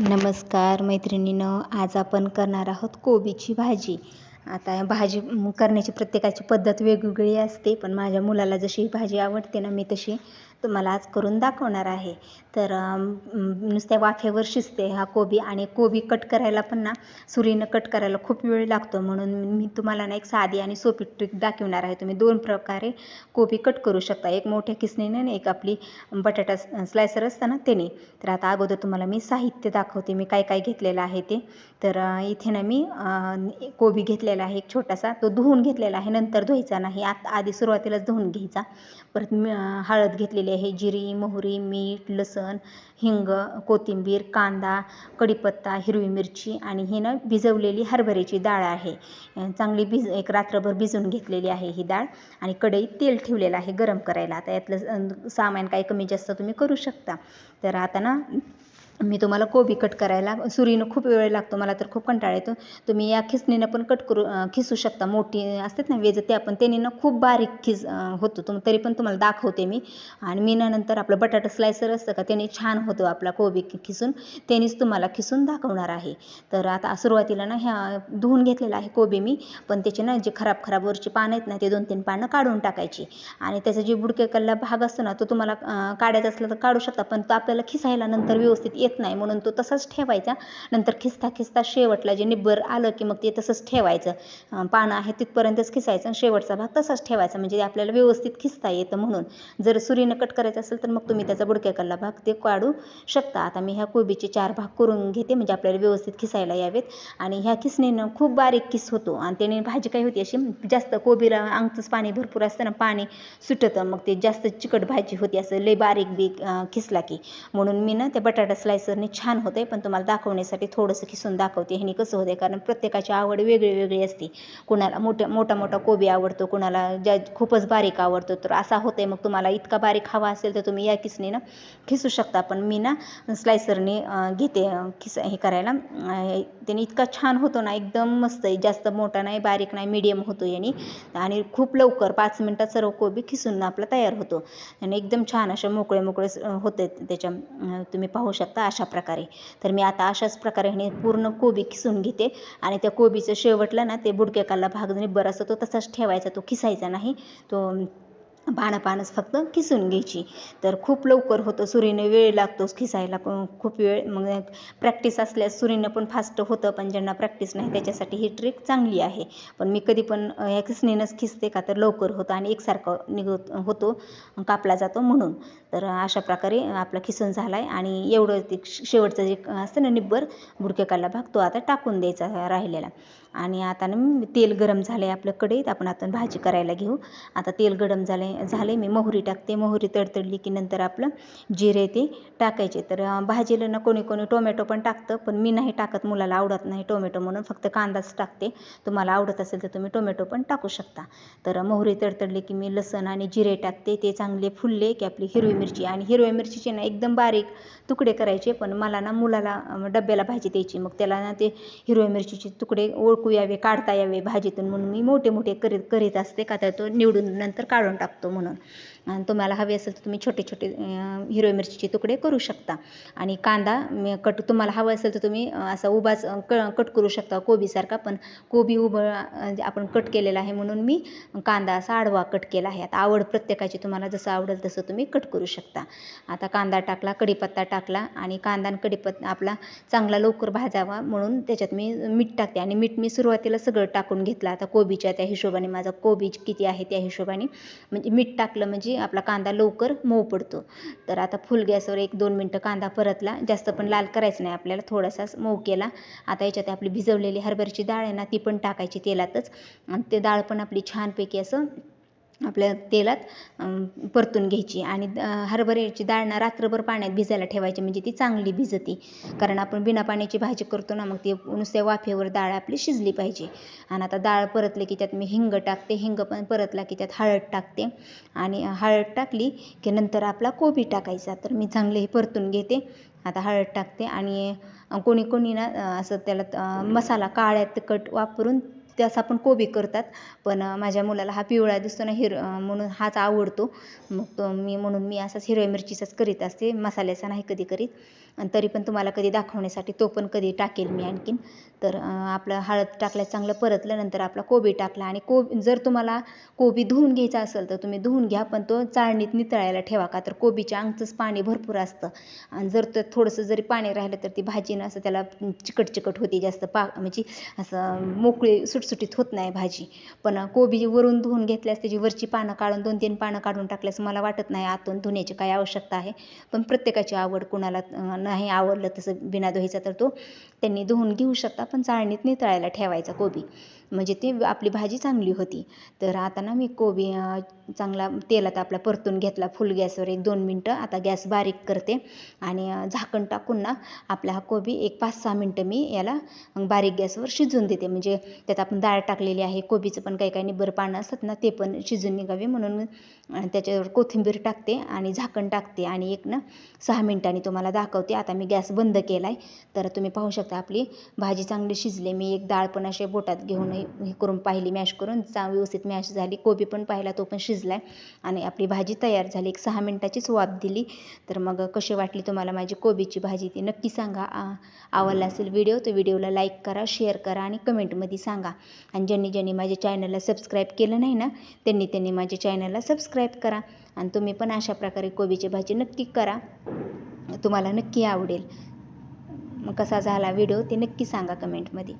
नमस्कार मैत्रिणीनं. आज आपण करणार आहोत कोबीची भाजी. आता भाजी करण्याची प्रत्येकाची पद्धत वेगवेगळी असते पण माझ्या मुलाला जशी भाजी आवडते ना मी तशी तुम्हाला आज करून दाखवणार आहे. तर नुसत्या वाफेवर शिजते हा कोबी आणि कोबी कट करायला पण ना सुरीनं कट करायला खूप वेळ लागतो. म्हणून मी तुम्हाला ना एक साधी आणि सोपी ट्रिक दाखवणार आहे. तुम्ही दोन प्रकारे कोबी कट करू शकता. एक मोठ्या किसणीने आणि एक आपली बटाटा स्लायसर असतं ना त्याने तर आता अगोदर तुम्हाला मी साहित्य दाखवते. मी काय काय घेतलेलं आहे ते. तर इथे ना मी कोबी घेतलेला आहे एक छोटासा. तो धुवून घेतलेला आहे. नंतर धुवायचा नाही. आत आधी सुरुवातीलाच धुवून घ्यायचा. परत हळद घेतलेली आहे जिरी मोहरी मीठ लसण हिंग कोथिंबीर कांदा कढीपत्ता हिरवी मिरची आणि ही ना भिजवलेली हरभऱ्याची डाळ आहे. चांगली भिज एक रात्रभर भिजवून घेतलेली आहे ही डाळ आणि कढईत तेल ठेवलेलं आहे गरम करायला. आता यातलं सामान काही कमी जास्त तुम्ही करू शकता. तर आता ना मी तुम्हाला कोबी कट करायला सुरीनं खूप वेळ लागतो मला तर खूप कंटाळा येतो. तुम्ही या खिसणीनं पण कट करू खिसू शकता. मोठी असतात ना वेज ते आपण त्याने ना खूप बारीक खिस होतो. तुम तरी पण तुम्हाला दाखवते मी. आणि मी नंतर आपलं बटाटा स्लायसर असतं का त्याने छान होतो आपला कोबी खिसून. त्यानेच तुम्हाला खिसून दाखवणार आहे. तर आता सुरुवातीला ना ह्या धुवून घेतलेला आहे कोबी मी. पण त्याचे ना जे खराब खराब वरची पानं आहेत ना ते दोन तीन पानं काढून टाकायची. आणि त्याचा जे बुडके कल्ला भाग असतो ना तो तुम्हाला काढायचा असला तर काढू शकता. पण तो आपल्याला खिसायला नंतर व्यवस्थित येत नाही. म्हणून तो तसाच ठेवायचा. नंतर खिसता खिसता शेवटला जे निब्बर आलं की मग ते तसंच ठेवायचं. पानं आहे तिथपर्यंतच खिसायचं आणि शेवटचा भाग तसाच ठेवायचा. म्हणजे आपल्याला व्यवस्थित खिसता येतं म्हणून. जर सुरीनं कट करायचं असेल तर मग तुम्ही त्याचा बुडक्याकडला भाग ते काढू शकता. आता मी ह्या कोबीचे चार भाग करून घेते. म्हणजे आपल्याला व्यवस्थित खिसायला यावेत. आणि ह्या खिसणीनं खूप बारीक किस होतो. आणि त्याने भाजी काय होती अशी जास्त कोबीला अंगचंच पाणी भरपूर असतं ना पाणी सुटतं. मग ते जास्त चिकट भाजी होती. असं लय बारीक बी खिसला की. म्हणून मी ना त्या बटाटा स्लायसरने छान होते पण तुम्हाला दाखवण्यासाठी थोडंसं खिसून दाखवते. ह्यानी कसं होते कारण प्रत्येकाची आवड वेगळी वेगळी असते. कुणाला मोठ्या मोठा मोठा कोबी आवडतो कुणाला ज्या खूपच बारीक आवडतो तर असा होते मग तुम्हाला इतका बारीक हवा असेल तर तुम्ही या किसणीनं खिसू शकता. पण मी ना स्लायसरने घेते खिस हे करायला. त्याने इतका छान होतो ना एकदम मस्त आहे. जास्त मोठा नाही बारीक नाही मीडियम होतो याने. आणि खूप लवकर पाच मिनटात सर्व कोबी खिसून आपला तयार होतो. आणि एकदम छान अशा मोकळे मोकळे होते त्याच्या तुम्ही पाहू शकता. अशा प्रकारे. तर मी आता अशाच प्रकारे ह्याने पूर्ण कोबी खिसून घेते आणि त्या कोबीचं शेवटला ना ते बुडक्याकाला भाग जरी बरासा तो तसाच ठेवायचा तो खिसायचा नाही. तो पानं पानंच फक्त खिसून घ्यायची. तर खूप लवकर होतं सुरीने वेळ लागतोच खिसायला पण खूप वेळ. मग प्रॅक्टिस असल्यास सुरीनं पण फास्ट होतं पण ज्यांना प्रॅक्टिस नाही त्याच्यासाठी ही ट्रिक चांगली आहे. पण मी कधी पण या खिसणीनंच खिसते का तर लवकर होतं आणि एकसारखं निघत होतो कापला जातो म्हणून. तर अशा प्रकारे आपला खिसून झाला आहे आणि एवढं ते शेवटचं जे असतं ना निब्बर बुडकेकाला भाग तो आता टाकून द्यायचा राहिलेला. आणि आता ना तेल गरम झालं आहे आपलं कढईत आपण आता भाजी करायला घेऊ. आता तेल गरम झाले झाले मी मोहरी टाकते. मोहरी तडतडली की नंतर आपलं जिरे ते टाकायचे. तर भाजीला ना कोणी कोणी टोमॅटो पण टाकतं पण मी नाही टाकत मुलाला आवडत नाही टोमॅटो म्हणून. फक्त कांदाच टाकते. तुम्हाला आवडत असेल तर तुम्ही टोमॅटो पण टाकू शकता. तर मोहरी तडतडली की मी लसण आणि जिरे टाकते. ते चांगले फुलले की आपली हिरवी मिरची. आणि हिरव्या मिरचीचे ना एकदम बारीक तुकडे करायचे पण मला ना मुलाला डब्याला भाजी द्यायची. मग त्याला ना ते हिरव्या मिरचीचे तुकडे ओळखू यावे काढता यावे भाजीतून. म्हणून मी मोठे मोठे करीत करीत असते. का तर तो निवडून नंतर काढून टाकतो. म्हणून आणि तुम्हाला हवी असेल तर तुम्ही छोटे छोटे हिरव्या मिरचीचे तुकडे करू शकता. आणि कांदा कट तुम्हाला हवं असेल तर तुम्ही असा उभाच क कट करू शकता कोबीसारखा पण कोबी उभं आपण कट केलेला आहे म्हणून मी कांदा असा आडवा कट केला आहे. आता आवड प्रत्येकाची तुम्हाला जसं आवडेल तसं तुम्ही कट करू शकता. आता कांदा टाकला कढीपत्ता टाकला आणि कांदा आणि कढीपत्ता आपला चांगला लवकर भाजावा म्हणून त्याच्यात मी मीठ टाकते. आणि मीठ मी सुरुवातीला सगळं टाकून घेतलं. आता कोबीच्या त्या हिशोबाने माझा कोबी किती आहे त्या हिशोबाने. म्हणजे मीठ टाकलं म्हणजे आपला कांदा लवकर मऊ पडतो. तर आता फुल गॅसवर एक दोन मिनटं कांदा परतला. जास्त पण लाल करायचं नाही आपल्याला थोडासाच मऊ केला. आता याच्यात आपली भिजवलेली हरभऱ्याची डाळ आहे ना ती पण टाकायची तेलातच. आणि ते डाळ पण आपली छानपैकी असं आपल्या तेलात परतून घ्यायची आणि हरभऱ्याची डाळ ना रात्रभर पाण्यात भिजायला ठेवायची. म्हणजे ती चांगली भिजती. कारण आपण बिना पाण्याची भाजी करतो ना मग ती नुसत्या वाफेवर डाळ आपली शिजली पाहिजे. आणि आता डाळ परतली की त्यात मी हिंग टाकते. हिंग पण परतला की त्यात हळद टाकते. आणि हळद टाकली की नंतर आपला कोबी टाकायचा. तर मी चांगले हे परतून घेते. आता हळद टाकते आणि कोणी कोणी ना असं त्याला मसाला काळ्या तिखट वापरून त्यास आपण कोबी करतात. पण माझ्या मुलाला हा पिवळा दिसतो ना हिर म्हणून हाच आवडतो. मग तो मी म्हणून मी असाच हिरव्या मिरचीचाच करीत असते मसाल्याचा नाही कधी करीत. आणि तरी पण तुम्हाला कधी दाखवण्यासाठी तो पण कधी टाकेल मी आणखीन. तर आपलं हळद टाकल्या चांगलं परतलं नंतर आपला कोबी टाकला. आणि कोबी जर तुम्हाला कोबी धुवून घ्यायचा असेल तर तुम्ही धुवून घ्या पण तो चाळणीत नितळायला ठेवा का? तर कोबीच्या अंगचंच पाणी भरपूर असतं. आणि जर तर थोडंसं जरी पाणी राहिलं तर ती भाजी ना असं त्याला चिकट चिकट होती जास्त पा म्हणजे असं मोकळी सुटसुटीत होत नाही भाजी. पण कोबी वरून धुवून घेतल्यास त्याची वरची पानं काढून दोन तीन पानं काढून टाकल्यास मला वाटत नाही आतून धुण्याची काय आवश्यकता आहे. पण प्रत्येकाची आवड कुणाला नाही आवडलं तसं बिना दोहीचा तर तो. त्यांनी धुवून घेऊ शकता पण चाळणीत नितळायला ठेवायचा कोबी. म्हणजे ते आपली भाजी चांगली होती. तर आता ना मी कोबी चांगला तेलात आपला परतून घेतला फुल गॅसवर एक दोन मिनटं. आता गॅस बारीक करते आणि झाकण टाकून ना आपला हा कोबी एक पाच सहा मिनटं मी याला बारीक गॅसवर शिजून देते. म्हणजे त्यात आपण डाळ टाकलेली आहे कोबीचं पण काही काही निबर पानं असतात ना ते पण शिजून निघावे. म्हणून त्याच्यावर कोथिंबीर टाकते आणि झाकण टाकते आणि एक ना सहा मिनटांनी तुम्हाला दाखवते. आता मी गॅस बंद केला आहे तर तुम्ही पाहू शकता आपली. भाजी चांगली शिजली मी एक डाळ पण असे बोटात घेऊन हे करून पाहिली मॅश करून. चा व्यवस्थित मॅश झाली. कोबी पण पाहिला तो पण शिजला आणि आपली भाजी तयार झाली. एक सहा मिनटाचीच वाफ दिली. तर मग कशी वाटली तुम्हाला माझी कोबीची भाजी ती नक्की सांगा. आवडला असेल व्हिडिओ तर व्हिडिओला लाईक करा शेअर करा आणि कमेंटमध्ये सांगा. आणि ज्यांनी ज्यांनी माझ्या चॅनलला सबस्क्राईब केलं नाही ना त्यांनी त्यांनी माझ्या चॅनलला सबस्क्राईब करा. आणि तुम्ही पण अशा प्रकारे कोबीची भाजी नक्की करा. तुम्हाला नक्की आवडेल. मग कसा झाला व्हिडिओ ते नक्की सांगा कमेंटमध्ये.